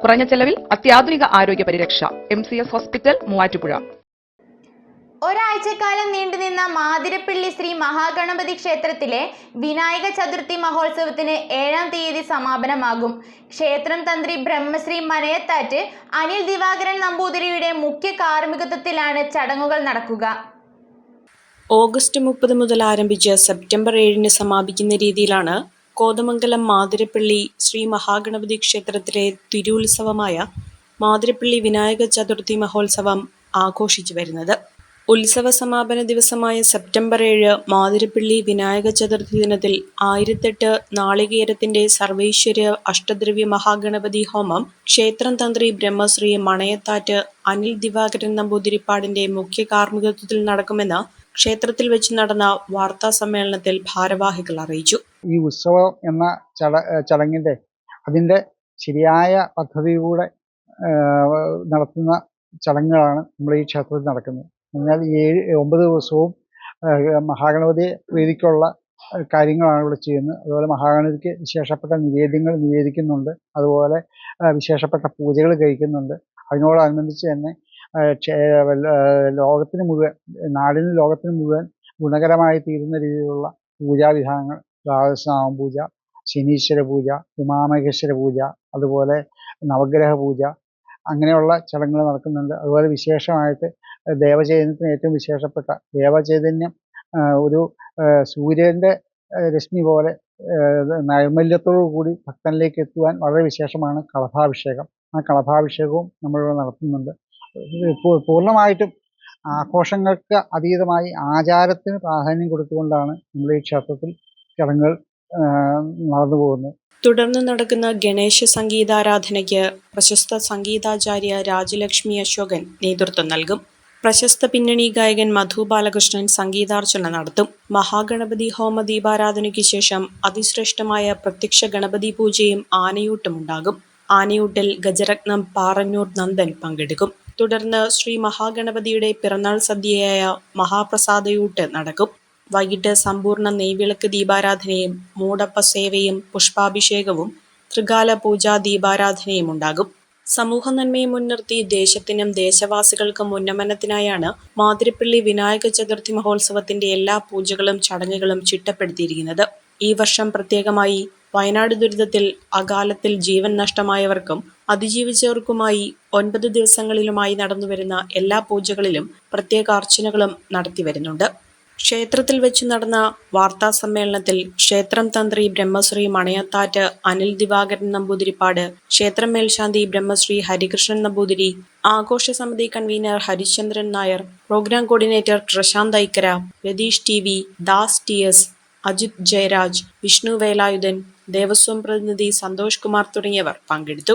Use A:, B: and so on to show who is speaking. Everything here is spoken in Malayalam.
A: കുറഞ്ഞ ചെലവിൽ അത്യാധുനിക ആരോഗ്യ പരിരക്ഷ. M C S hospital Muvattupuzha.
B: ഒരാഴ്ചക്കാലം നീണ്ടുനിന്ന മാതിരപ്പള്ളി ശ്രീ മഹാഗണപതി ക്ഷേത്രത്തിലെ വിനായക ചതുർത്ഥി മഹോത്സവത്തിന് ഏഴാം തീയതി സമാപനമാകും. ക്ഷേത്രം തന്ത്രി ബ്രഹ്മശ്രീ മനയത്താറ്റ് അനിൽ ദിവാകരൻ നമ്പൂതിരിയുടെ മുഖ്യ കാർമ്മികത്വത്തിലാണ് ചടങ്ങുകൾ നടക്കുക.
C: ഓഗസ്റ്റ് മുപ്പത് മുതൽ ആരംഭിച്ച് സെപ്റ്റംബർ ഏഴിന് സമാപിക്കുന്ന രീതിയിലാണ് കോതമംഗലം മാതിരപ്പള്ളി ശ്രീ മഹാഗണപതി ക്ഷേത്രത്തിലെ തിരുവുത്സവമായ മാതിരപ്പള്ളി വിനായക ചതുർത്ഥി മഹോത്സവം ആഘോഷിച്ചു വരുന്നത്. ഉത്സവ സമാപന ദിവസമായ സെപ്റ്റംബർ ഏഴ് മാതിരപ്പള്ളി വിനായക ചതുർത്ഥി ദിനത്തിൽ ആയിരത്തെട്ട് നാളികേരത്തിന്റെ സർവൈശ്വര്യ അഷ്ടദ്രവ്യ മഹാഗണപതി ഹോമം ക്ഷേത്രം തന്ത്രി ബ്രഹ്മശ്രീ മണയത്താറ്റ് അനിൽ ദിവാകരൻ നമ്പൂതിരിപ്പാടിന്റെ മുഖ്യ കാർമ്മികത്വത്തിൽ നടക്കുമെന്ന് ക്ഷേത്രത്തിൽ വെച്ച് നടന്ന വാർത്താ സമ്മേളനത്തിൽ ഭാരവാഹികൾ അറിയിച്ചു.
D: ഈ ഉത്സവം എന്ന ചടങ്ങിന്റെ അതിന്റെ ശരിയായ പദ്ധതിയിലൂടെ നടത്തുന്ന ചടങ്ങുകളാണ് നമ്മൾ ഈ ക്ഷേത്രത്തിൽ നടക്കുന്നത്. എന്നാൽ ഏഴ് ഒമ്പത് ദിവസവും മഹാഗണപതി വേദിക്കുള്ള കാര്യങ്ങളാണ് ഇവിടെ ചെയ്യുന്നത്. അതുപോലെ മഹാഗണപതിക്ക് വിശേഷപ്പെട്ട നിവേദ്യങ്ങൾ നിവേദിക്കുന്നുണ്ട്. അതുപോലെ വിശേഷപ്പെട്ട പൂജകൾ കഴിക്കുന്നുണ്ട്. അതിനോടനുബന്ധിച്ച് തന്നെ ലോകത്തിന് മുഴുവൻ നാടിന് ലോകത്തിന് മുഴുവൻ ഗുണകരമായി തീരുന്ന രീതിയിലുള്ള പൂജാവിധാനങ്ങൾ. ദ്വാദശനാമ പൂജ ശനീശ്വര പൂജ ഉമാമഹേശ്വര പൂജ അതുപോലെ നവഗ്രഹ പൂജ അങ്ങനെയുള്ള ചടങ്ങുകൾ നടക്കുന്നുണ്ട്. അതുപോലെ വിശേഷമായിട്ട് ദേവചൈതന്യത്തിന് ഏറ്റവും വിശേഷപ്പെട്ട ദേവചൈതന്യം ഒരു സൂര്യന്റെ രശ്മി പോലെ നൈർമല്യത്തോടു കൂടി ഭക്തനിലേക്ക് എത്തുവാൻ വളരെ വിശേഷമാണ് കളഭാഭിഷേകം. ആ കളഭാഭിഷേകവും നമ്മളിവിടെ നടത്തുന്നുണ്ട്. പൂർണമായിട്ടും ആഘോഷങ്ങൾക്ക് അതീതമായി ആചാരത്തിന് പ്രാധാന്യം കൊടുത്തുകൊണ്ടാണ് നമ്മൾ ഈ ക്ഷേത്രത്തിൽ ചടങ്ങുകൾ നടന്നു പോകുന്നത്.
C: തുടർന്ന് നടക്കുന്ന ഗണേശ സംഗീതാരാധനയ്ക്ക് പ്രശസ്ത സംഗീതാചാര്യ രാജലക്ഷ്മി അശോകൻ നേതൃത്വം നൽകും. പ്രശസ്ത പിന്നണി ഗായകൻ മധു ബാലകൃഷ്ണൻ സംഗീതാർച്ചന നടത്തും. മഹാഗണപതി ഹോമ ദീപാരാധനയ്ക്ക് ശേഷം അതിശ്രേഷ്ഠമായ പ്രത്യക്ഷ ഗണപതി പൂജയും ആനയൂട്ടും ഉണ്ടാകും. ആനയൂട്ടിൽ ഗജരത്നം പാറന്നൂർ നന്ദൻ പങ്കെടുക്കും. തുടർന്ന് ശ്രീ മഹാഗണപതിയുടെ പിറന്നാൾ സദ്യയായ മഹാപ്രസാദയൂട്ട് നടക്കും. വൈകിട്ട് സമ്പൂർണ നെയ്വിളക്ക് ദീപാരാധനയും മൂടപ്പ സേവയും പുഷ്പാഭിഷേകവും ത്രികാല പൂജാ ദീപാരാധനയും ഉണ്ടാകും. സമൂഹ നന്മയെ മുൻനിർത്തി ദേശത്തിനും ദേശവാസികൾക്കും ഉന്നമനത്തിനായാണ് മാതിരപ്പള്ളി വിനായക ചതുർത്ഥി മഹോത്സവത്തിന്റെ എല്ലാ പൂജകളും ചടങ്ങുകളും ചിട്ടപ്പെടുത്തിയിരിക്കുന്നത്. ഈ വർഷം പ്രത്യേകമായി വയനാട് ദുരിതത്തിൽ അകാലത്തിൽ ജീവൻ നഷ്ടമായവർക്കും അതിജീവിച്ചവർക്കുമായി ഒൻപത് ദിവസങ്ങളിലുമായി നടന്നുവരുന്ന എല്ലാ പൂജകളിലും പ്രത്യേക അർച്ചനകളും നടത്തിവരുന്നുണ്ട്. ക്ഷേത്രത്തിൽ വെച്ച് നടന്ന വാർത്താ സമ്മേളനത്തിൽ ക്ഷേത്രം തന്ത്രി ബ്രഹ്മശ്രീ മണയത്താറ്റ് അനിൽ ദിവാകരൻ നമ്പൂതിരിപ്പാട് ക്ഷേത്രം മേൽശാന്തി ബ്രഹ്മശ്രീ ഹരികൃഷ്ണൻ നമ്പൂതിരി ആഘോഷ സമിതി convener Harishchandran Nair programme coordinator Prasanth Aikkara Ratheesh T V Das T S Ajith Jayaraj Vishnu Velayudhan Devaswom പ്രതിനിധി സന്തോഷ് കുമാർ തുടങ്ങിയവർ പങ്കെടുത്തു.